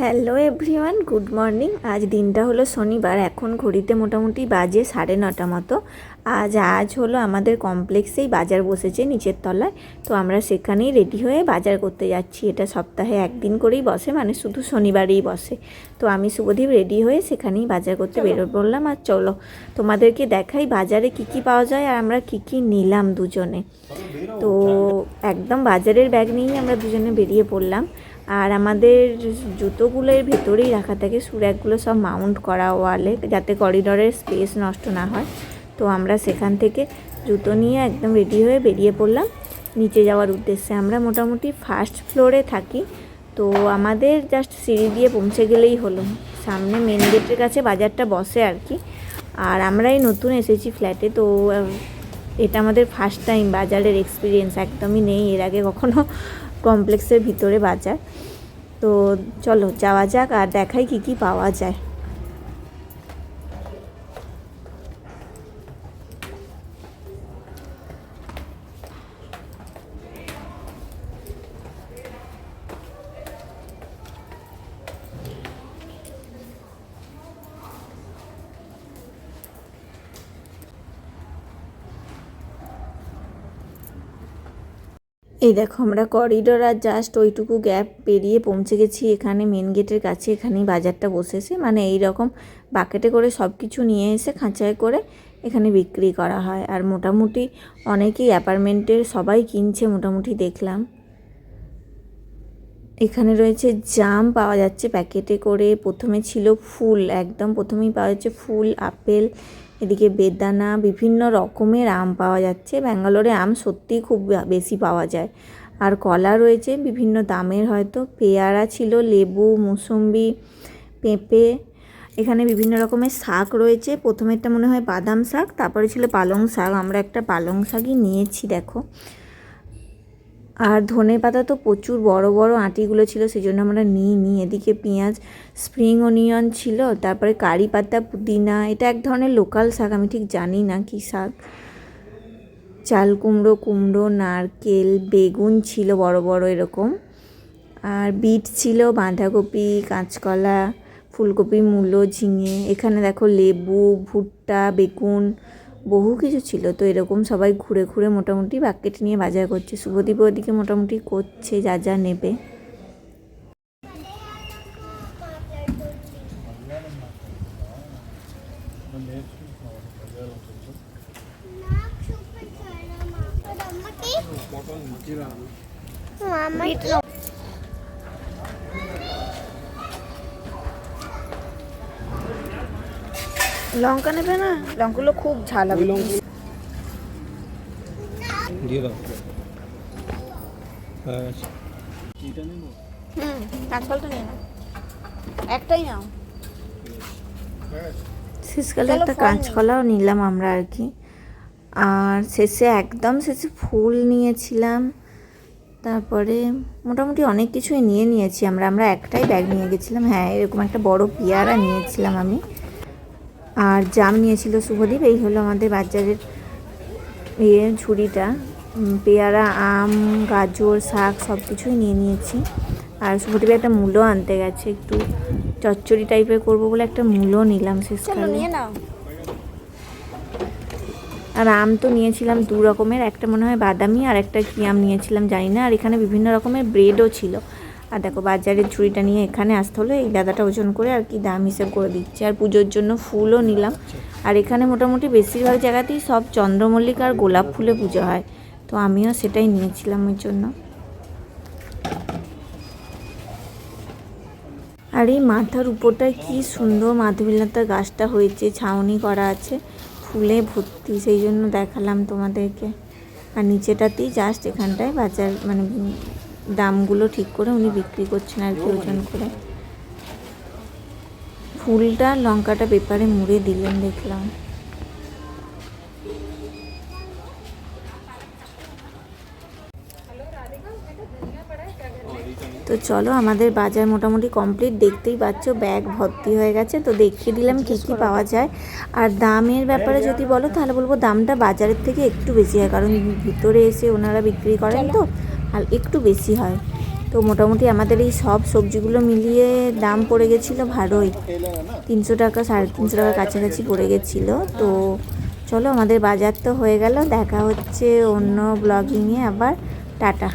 Hello everyone good morning আজ দিনটা হলো শনিবার এখন ঘড়িতে মোটামুটি বাজে সাড়ে নটা মতো। আজ আজ হলো আমাদের কমপ্লেক্সেই বাজার বসেছে নিচের তলায় তো আমরা সেখানেই রেডি হয়ে বাজার করতে যাচ্ছি। এটা সপ্তাহে একদিন করেই বসে মানে শুধু শনিবারেই বসে। তো আমি শুভদীপ রেডি হয়ে সেখানেই বাজার করতে বেরো পড়লাম আর চলো তোমাদেরকে দেখাই বাজারে কি কি পাওয়া যায় আর আমরা কি কি নিলাম দুজনে। তো একদম বাজারের ব্যাগ নিয়েই আমরা দুজনে বেরিয়ে পড়লাম। আর আমাদের জুতোগুলোর ভেতরেই রাখা থাকে। সুর্যাকগুলো সব মাউন্ট করা ওয়ালে যাতে করিডোরের স্পেস নষ্ট না হয়। তো আমরা সেখান থেকে জুতো নিয়ে একদম রেডি হয়ে বেরিয়ে পড়লাম। নিচে যাওয়ার উদ্দেশ্যে আমরা মোটামুটি ফার্স্ট ফ্লোরে থাকি। তো আমাদের জাস্ট সিঁড়ি দিয়ে পৌঁছে গেলেই হলো। সামনে মেন গেটের কাছে বাজারটা বসে আর কি। আর আমরাই নতুন এসেছি ফ্ল্যাটে তো এটা আমাদের ফার্স্ট টাইম বাজারের এক্সপিরিয়েন্স একদমই নেই। এর আগে কখনো কমপ্লেক্সের ভিতরে বাজার। তো চলো যাওয়া যাক আর দেখাই কি কি পাওয়া যায়। এই দেখো, আমরা করিডোর আর জাস্ট ওইটুকু গ্যাপ পেরিয়ে পৌঁছে গেছি। এখানে মেন গেটের কাছে এখানেই বাজারটা বসেছে। মানে এই রকম বাকেটে করে সব কিছু নিয়ে এসে খাঁচায় করে এখানে বিক্রি করা হয়। আর মোটামুটি অনেকেই অ্যাপার্টমেন্টের সবাই কিনছে, মোটামুটি দেখলাম। এখানে রয়েছে জাম, পাওয়া যাচ্ছে প্যাকেটে করে। প্রথমে ছিল ফুল, একদম প্রথমেই পাওয়া যাচ্ছে ফুল, আপেল, এদিকে বেদানা, বিভিন্ন রকমের আম পাওয়া যাচ্ছে। ব্যাঙ্গালোরে আম সত্যিই খুব বেশি পাওয়া যায়। আর কলা রয়েছে, বিভিন্ন দামের হয়তো। পেয়ারা ছিল, লেবু, মুসম্বি, পেঁপে, এখানে বিভিন্ন রকমের শাক রয়েছে। প্রথমেরটা মনে হয় বাদাম শাক, তারপরে ছিল পালং শাক। আমরা একটা পালং শাকই নিয়েছি, দেখো। আর ধনে পাতা তো প্রচুর বড় বড় আঁটিগুলো ছিল সেই জন্য আমরা নিই নি এদিকে পেঁয়াজ স্প্রিং অনিয়ন ছিল, তারপরে কারি পাতা, পুদিনা, এটা এক ধরনের লোকাল শাক, আমি ঠিক জানি না কী শাক। চাল কুমড়ো কুমড়ো, নারকেল, বেগুন ছিল বড় বড় এরকম। আর বিট ছিল, বাঁধাকপি, কাঁচকলা, ফুলকপি, মূলো, ঝিঙে। এখানে দেখো লেবু, ভুট্টা, বেগুন বহু কিছু ছিল তো এরকম সবাই ঘুরে ঘুরে মোটামুটি বাকেট নিয়ে বাজার করছে শুভদীপ ওদিকে মোটামুটি করছে যা যা নেবে লঙ্কা নেবে না? লঙ্কাগুলো খুব ঝাল হবে। দিয়ে দাও। হ্যাঁ এটা নেব? হুম কাঁচকলটা নিয়ে নাও। একটাই নাও। শেষকালে একটা কাঁচকলাও নিলাম আমরা আর কি। আর শেষে একদম শেষে ফুল নিয়েছিলাম। তারপরে মোটামুটি অনেক কিছুই নিয়ে নিয়েছি আমরা। আমরা একটাই ব্যাগ নিয়ে গেছিলাম। হ্যাঁ এরকম একটা বড় পেয়ারা নিয়েছিলাম আমি। আর জাম নিয়েছিল শুভদীপ এই হলো আমাদের বাজারের ইয়ে ঝুড়িটা। উম, পেয়ারা আম গাজর শাক সব কিছুই নিয়ে নিয়েছি। আর শুভদীপ একটা মূলো আনতে গেছে একটু চচ্চড়ি টাইপের করব বলে একটা মূলো নিলাম শেষকালে। আর আম তো নিয়েছিলাম দু রকমের একটা মনে হয় বাদামি আর একটা কি আম নিয়েছিলাম জানি না। আর এখানে বিভিন্ন রকমের ব্রেডও ছিল। আর দেখো বাজারের ঝুড়িটা নিয়ে এখানে আসতে হলো। এই দাদাটা ওজন করে আর কি দাম হিসেব করে দিচ্ছে। আর পুজোর জন্য ফুলও নিলাম। আর এখানে মোটামুটি বেশিরভাগ জায়গাতেই সব চন্দ্রমল্লিকা আর গোলাপ ফুলে পুজো হয়। তো আমিও সেটাই নিয়েছিলাম ওই জন্য। আর এই মাথার উপরটায় কি সুন্দর মাধবীলতার গাছটা হয়েছে, ছাউনি করা আছে, ফুলে ভর্তি, সেই জন্য দেখালাম তোমাদেরকে। আর নিচেটাতেই জাস্ট এখানটায় বাজার মানে দামগুলো ঠিক করে উনি বিক্রি করছেন আর কি ওজন করে। ফুলটা লঙ্কাটা পেপারে মুড়ে দিলেন দেখলাম। তো চলো আমাদের বাজার মোটামুটি কমপ্লিট। দেখতেই পাচ্ছ ব্যাগ ভর্তি হয়ে গেছে। তো দেখিয়ে দিলাম কী কী পাওয়া যায়। আর দামের ব্যাপারে যদি বলো তাহলে বলব দামটা বাজারের থেকে একটু বেশি হয়। কারণ ভিতরে এসে ওনারা বিক্রি করেন তো। আর একটু বেশি হয়। তো মোটামুটি আমাদের এই সব সবজিগুলো মিলিয়ে দাম পড়ে গেছিল ভালোই। তিনশো টাকা, সাড়ে তিনশো টাকার কাছাকাছি পড়ে গেছিল। তো চলো আমাদের বাজার তো হয়ে গেল, দেখা হচ্ছে অন্য ব্লগিংয়ে আবার। টাটা।